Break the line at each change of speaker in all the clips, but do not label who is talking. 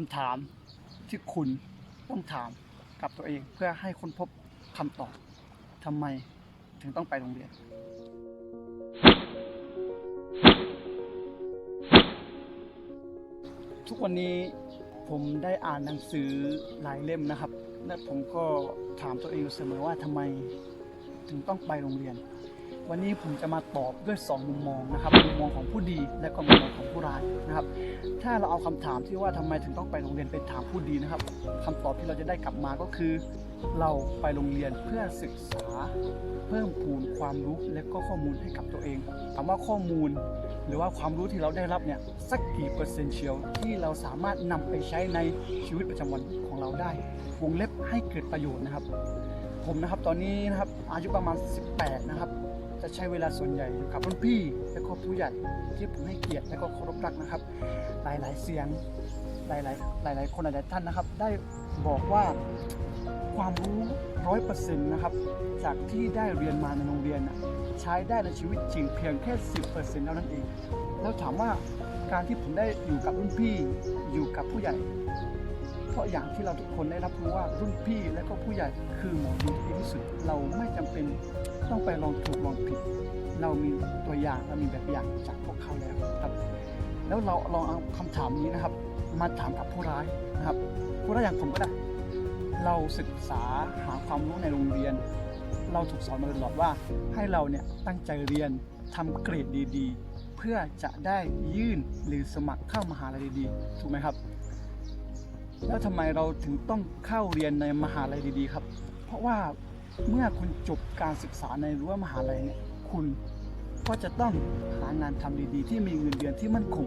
คำถามที่คุณต้องถามกับตัวเองเพื่อให้ค้นพบคำตอบทำไมถึงต้องไปโรงเรียน ทุกวันนี้ผมได้อ่านหนังสือหลายเล่มนะครับ และผมก็ถามตัวเองอยู่เสมอว่าทำไมถึงต้องไปโรงเรียน วันนี้ผมจะมาตอบด้วย 2 มุมมองนะครับมุมมองของผู้ดีและก็มุมมองของผู้ร้ายนะครับ ถ้าเราเอาคำถามที่ว่าทำไมถึงต้องไปโรงเรียนไปถามผู้ดีนะครับคำตอบที่เราจะได้กลับมาก็คือ เราไปโรงเรียนเพื่อศึกษา เพิ่มพูนความรู้และก็ข้อมูลให้กับตัวเองถามว่าข้อมูล หรือว่าความรู้ที่เราได้รับเนี่ยสักกี่เปอร์เซ็นต์เชียวที่เราสามารถนำไปใช้ในชีวิตประจำวันของเราได้ วงเล็บให้เกิดประโยชน์นะครับ ผมนะครับตอนนี้นะครับอายุประมาณ 18 นะครับ จะใช้เวลาส่วนใหญ่อยู่กับรุ่นพี่และก็ผู้ใหญ่ที่ผมให้เกียรติและก็เคารพรักนะครับ หลายๆเสียงหลายๆหลาย ๆ คนหลายๆท่านนะครับ ได้บอกว่าความรู้ร้อยเปอร์เซ็นต์นะครับ จากที่ได้เรียนมาในโรงเรียนใช้ได้ในชีวิตจริงเพียงแค่10%เซ็นต์เท่านั้นเอง แล้วถามว่าการที่ผมได้อยู่กับรุ่นพี่อยู่กับผู้ใหญ่ เพราะอย่างที่เราทุกคนได้รับรู้ว่ารุ่นพี่และก็ผู้ใหญ่คือหมอดีที่ดีที่สุด เราไม่จำเป็น ต้องไปลองถูกลองผิด เรามีตัวอย่างเรามีแบบอย่างจากพวกเขาแล้วครับ แล้วเราลองเอาคำถามนี้นะครับ มาถามกับผู้ร้ายนะครับ ผู้ร้ายอย่างผมก็ได้ เราศึกษาหาความรู้ในโรงเรียน เราถูกสอนมาตลอดว่าให้เราเนี่ยตั้งใจเรียนทำเกรดดีๆ เพื่อจะได้ยื่นหรือสมัครเข้ามหาลัยดีๆถูกไหมครับ แล้วทำไมเราถึงต้องเข้าเรียนในมหาลัยดีๆครับ เพราะว่า เมื่อคุณจบการศึกษาในรั้วมหาลัยเนี่ยคุณก็จะต้องหางานทำดีๆ ที่มีเงินเดือนที่มั่นคง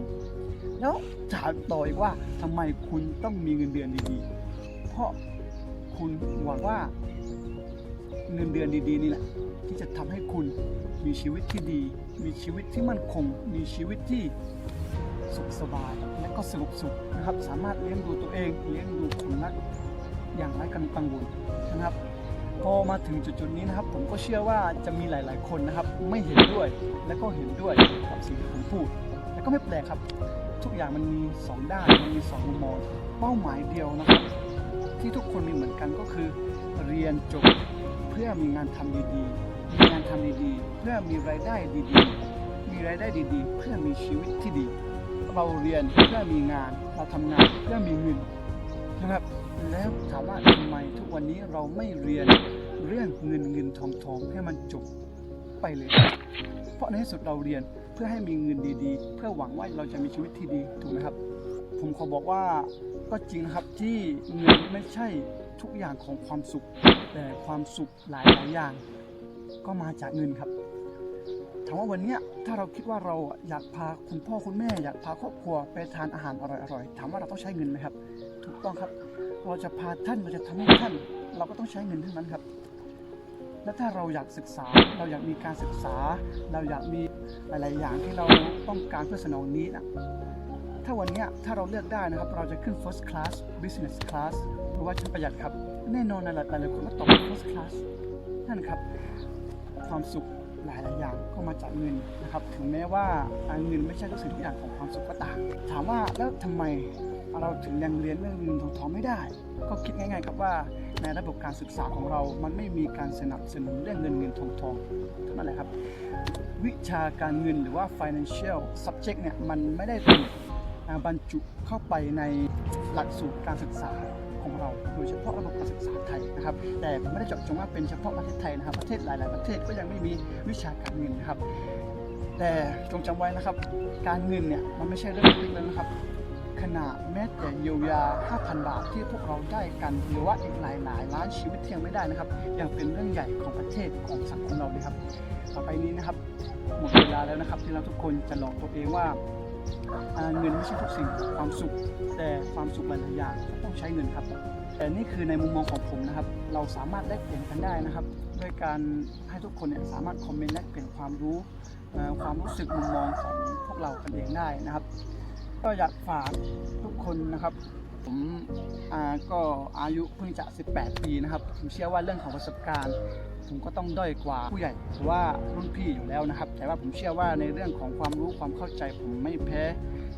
แล้วถามต่ออีกว่าทำไมคุณต้องมีเงินเดือนดีๆ เพราะคุณหวังว่าเงินเดือนดีๆนี่แหละที่จะทำให้คุณมีชีวิตที่ดี มีชีวิตที่มั่นคง มีชีวิตที่สุขสบายและก็สงบสุขนะครับ สามารถเลี้ยงดูตัวเองเลี้ยงดูคนรักอย่างไร้กังวลนะครับ พอมาถึงจุดๆนี้นะครับ ผมก็เชื่อว่าจะมีหลาย ๆ คนนะครับ ไม่เห็นด้วยและก็เห็นด้วยกับสิ่งที่ผมพูดและก็ไม่แปลกครับ ทุกอย่างมันมีสองด้านมันมีสองมุมมองเป้าหมายเดียวนะครับ ที่ทุกคนมีเหมือนกันก็คือ เรียนจบเพื่อมีงานทำดีๆมีงานทำดีๆ เพื่อมีรายได้ดีๆ มีรายได้ดีๆ เพื่อมีชีวิตที่ดี เราเรียนเพื่อมีงานเราทำงานเพื่อมีเงิน นะครับ แล้วถามว่าทำไมทุกวันนี้เราไม่เรียนเรื่องเงินเงินทองทองให้มันจบไปเลย เพราะในที่สุดเราเรียนเพื่อให้มีเงินดีๆ เพื่อหวังว่าเราจะมีชีวิตที่ดีถูกไหมครับ ผมขอบอกว่าก็จริงนะครับที่เงินไม่ใช่ทุกอย่างของความสุข แต่ความสุขหลายๆอย่าง ก็มาจากเงินครับถามว่าวันนี้ถ้าเราคิดว่าเราอยากพาคุณพ่อคุณแม่ อยากพาครอบครัวไปทานอาหารอร่อยๆถามว่าเราต้องใช้เงินไหมครับ ถูกต้องครับ เราจะพาท่านเราจะทำให้ท่าน เราก็ต้องใช้เงินเทั้งนั้นครับ และถ้าเราอยากศึกษา เราอยากมีการศึกษา เราอยากมีหลาย ๆ อย่างที่เราต้องการเพื่อสนองนี้นะถ้าวันนี้ถ้าเราเลือกได้นะครับ เราจะขึ้น first class business class หรือว่าชั้นประหยัดครับ แน่นอนหลายๆหลายๆคนก็ตอบ first class นั่นครับ ความสุข หลายๆอย่างก็มาจากเงินนะครับ ถึงแม้ว่าเงินไม่ใช่ทุกสิ่งทุกอย่างของความสุขก็ตามถามว่าแล้วทำไมเราถึงยังเรียนเรื่องเงินทองทองไม่ได้ ก็คิดง่ายๆครับว่าในระบบการศึกษาของเรา มันไม่มีการสนับสนุนเรื่องเงินเงินทองทองเท่านั้นแหละครับ วิชาการเงินหรือว่า financial subject เนี่ยมันไม่ได้ถูกบรรจุเข้าไปในหลักสูตรการศึกษา ของเราโดยเฉพาะระบบการศึกษาไทยนะครับ แต่ผมไม่ได้เจาะจงว่าเป็นเฉพาะประเทศไทยนะครับ ประเทศหลาย ๆ ประเทศก็ยังไม่มีวิชาการเงินนะครับ แต่จงจำไว้นะครับ การเงินเนี่ยมันไม่ใช่เรื่องเล็กๆแล้วนะครับขนาดแม้แต่เยียวยา 5,000 บาทที่พวกเราได้กันหรือว่าอีกหลายหลายๆล้านชีวิตที่ยังไม่ได้นะครับ ยังเป็นเรื่องใหญ่ของประเทศของสังคมเราเลยครับ ต่อไปนี้นะครับ หมดเวลาแล้วนะครับ ที่เราทุกคนจะหลอกตัวเองว่าอ่าเงินไม่ใช่ทุกสิ่งความสุข แต่ความสุขหลายๆอย่าง ต้องใช้เงินครับ แต่นี่คือในมุมมองของผมนะครับ เราสามารถแลกเปลี่ยนกันได้นะครับ ด้วยการให้ทุกคนเนี่ยสามารถคอมเมนต์แลกเปลี่ยนความรู้ความรู้สึกมุมมองของพวกเรากันเองได้นะครับ ก็อยากฝากทุกคนนะครับ ผมก็อายุเพิ่งจะ 18 ปีนะครับ ผมเชื่อว่าเรื่องของประสบการณ์ ผมก็ต้องด้อยกว่าผู้ใหญ่หรือว่ารุ่นพี่อยู่แล้วนะครับ แต่ว่าผมเชื่อว่าในเรื่องของความรู้ความเข้าใจ ผมไม่แพ้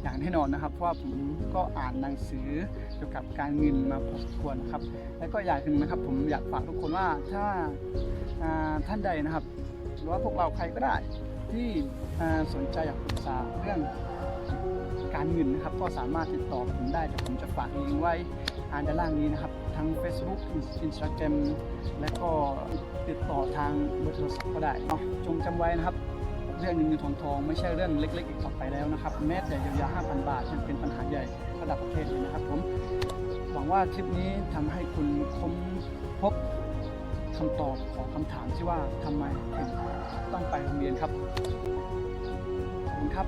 อย่างแน่นอนนะครับ เพราะว่าผมก็อ่านหนังสือเกี่ยวกับการเงินมาพอสมควรนะครับ แล้วก็อยางหนึ่งนะครับ ผมอยากฝากทุกคนว่าถ้าท่านใดนะครับ หรือว่าพวกเราใครก็ได้ที่สนใจอยากปรึกษาเรื่องการเงินนะครับ ก็สามารถติดต่อผมได้เดี๋ยวผมจะฝากลิงก์ไว้อ่านด้านล่างนี้นะครับ ทั้ง Facebook Instagram และก็ติดต่อทางเบอร์โทรศัพท์ก็ได้เนาะจงจำไว้นะครับ เรื่องเงินเงินทองทองไม่ใช่เรื่องเล็ก ๆ อีกต่อไปแล้วนะครับ แม้แต่เยียวยา5,000 บาทยังเป็นปัญหาใหญ่ระดับประเทศเลยนะครับผมหวังว่าคลิปนี้ทำให้คุณค้นพบคำตอบของคำถามที่ว่าทำไมถึงต้องไปโรงเรียนครับขอบคุณครับ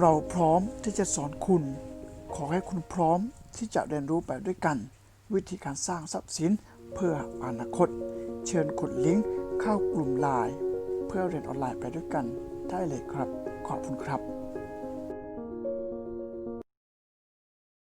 เราพร้อมที่จะสอนคุณ ขอให้คุณพร้อมที่จะเรียนรู้ไปด้วยกัน วิธีการสร้างทรัพย์สินเพื่ออนาคต เชิญกดลิงก์เข้ากลุ่มไลน์เพื่อเรียนออนไลน์ไปด้วยกันได้เลยครับ ขอบคุณครับ